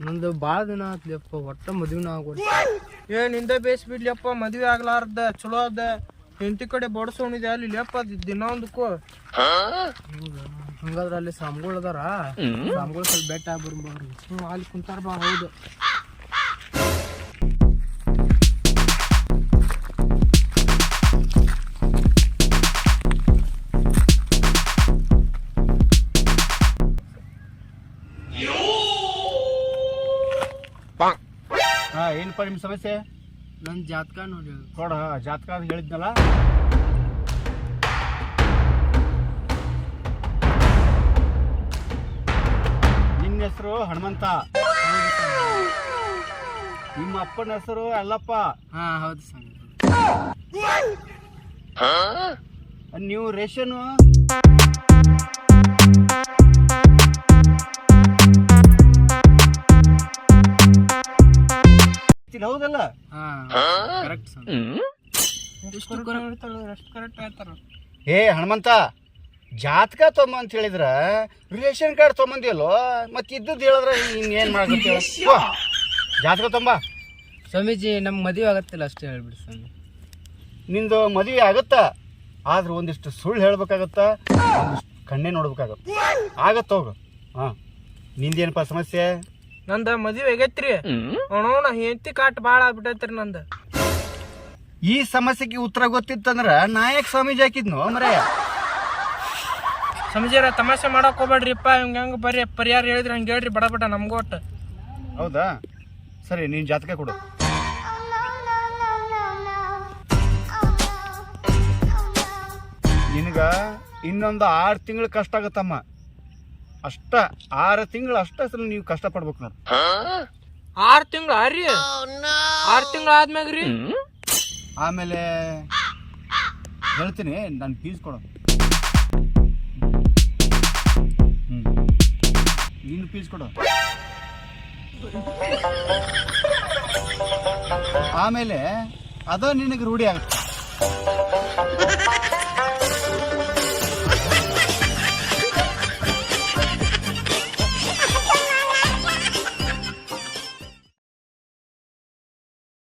ನಂದು ಭಾಳ ದಿನ ಆತ್ಲಿಯಪ್ಪ ಒಟ್ಟ ಮದುವೆನ ಆಗೋದು ಏ ನಿಂದ ಬೇಸ್ ಬಿಡ್ಲಿಯಪ್ಪ ಮದ್ವೆ ಆಗ್ಲಾರ್ದ ಚಲೋ ಅದ. ಹೆಂಡತಿ ಕಡೆ ಬಡಸೋಣಿದೆ ಅಲ್ಲಿ ಇಲ್ಲಪ್ಪ ದಿನ ಒಂದಕ್ಕೂ. ಹಂಗಾದ್ರೆ ಅಲ್ಲಿ ಸಾಮ್ಗಳು ಅದಾರ? ಸಾಮ್ಗಳು ಸ್ವಲ್ಪ ಬೆಟ್ಟ ಆಗ್ಬಿಡ್ಬಾರ್ದು ಹ್ಞೂ ಅಲ್ಲಿ ಕುಂತಾರ ಬಾ ಹೌದು. ಹಾ ಏನಪ್ಪ ನಿಮ್ಮ ಸಮಸ್ಯೆ? ನನ್ನ ಜಾತಕ ನೋಡಿ. ಕೊಡ ಜಾತಕ ಅಂತ ಹೇಳಿದ್ನಲ್ಲ? ನಿನ್ನ ಹೆಸರು ಹನುಮಂತ. ನಿಮ್ಮ ಅಪ್ಪನ ಹೆಸರು ಅಲ್ಲಪ್ಪ. ಹಾ ಹೌದು ಸ್ವಾಮಿ. ನೀವು ರೇಷನು ಇದು ಹೌದಲ್ಲ? ಹಾ ಕರೆಕ್ಟ್ ಸ್ವಾಮಿ ಎಷ್ಟು ಕರೆಕ್ಟ್ ಹೇಳ್ತಾರ ಏ ಹನುಮಂತ ಜಾತಕ ತೊಂಬ ಅಂತ ಹೇಳಿದ್ರ ರೇಷನ್ ಕಾರ್ಡ್ ತೊಂಬಂದಿಯಲ್ಲೋ ಮತ್ತೆ ಇದ್ದದ್ದು ಹೇಳಿದ್ರೆ ಇನ್ನೇನು ಮಾಡ್ಬೇಕು ಜಾತಕ ತೊಂಬ. ಸ್ವಾಮೀಜಿ ನಮ್ಗೆ ಮದುವೆ ಆಗತ್ತಿಲ್ಲ ಅಷ್ಟೇ ಹೇಳ್ಬಿಡಿ ಸ್ವಾಮಿ ನಿಂದು ಮದುವೆ ಆಗತ್ತ? ಆದ್ರೆ ಒಂದಿಷ್ಟು ಸುಳ್ಳು ಹೇಳ್ಬೇಕಾಗತ್ತ? ಒಂದಿಷ್ಟು ಕಣ್ಣೆ ನೋಡ್ಬೇಕಾಗತ್ತ? ಆಗತ್ತ ಹೋಗು. ಹಾಂ. ನಿಂದೇನಪ್ಪ ಸಮಸ್ಯೆ? ನಂದ ಮದುವೆ ಆಗೈತ್ರಿ. ಅಣ್ಣ ಹೆಂಡತಿ ಕಾಟ್ ಭಾಳ ಆಗ್ಬಿಟ್ಟೈತ್ರಿ ನಂದ. ಈ ಸಮಸ್ಯೆಗೆ ಉತ್ತರ ಗೊತ್ತಿತ್ತಂದ್ರ ನಾಯಕ್ ಸ್ವಾಮೀಜಿ ಹಾಕಿದ್ನು ಅಂದ್ರೆ ಸಮಜಾರ ತಮಾಷೆ ಮಾಡಕ್ ಹೋಗ್ಬೇಡ್ರಿಪ್ಪ ಹಿಂಗ ಹಂಗ ಬರ್ರಿ ಪರಿಹಾರ ಹೇಳಿದ್ರಿ ಹಂಗೆ ಹೇಳ್ರಿ ಬಡ ಬಡ ನಮ್ಗೂ ಒಟ್ಟು. ಹೌದಾ? ಸರಿ ನೀನ್ ಜಾತಕ ಕೊಡು. ನಿನಗ ಇನ್ನೊಂದು ಆರು ತಿಂಗಳು ಕಷ್ಟ ಆಗತ್ತಮ್ಮ. ಅಷ್ಟ ಆರು ತಿಂಗಳು ಅಷ್ಟ ಸಲ ನೀವು ಕಷ್ಟ ಪಡ್ಬೇಕು ನೋಡ್ರಿ ಆರ್ ತಿಂಗಳ ರೀ ಆರ್ ತಿಂಗಳ ಆದ್ಮ್ಯಾಗ ರೀ ಆಮೇಲೆ ಹೇಳ್ತೀನಿ ನಾನು ಫೀಸ್ ಕೊಡು. ಹ್ಞೂ ನೀನು ಫೀಸ್ ಕೊಡು. ಆಮೇಲೆ ಅದ ನಿನಗೆ ರೂಢಿ ಆಗುತ್ತೆ.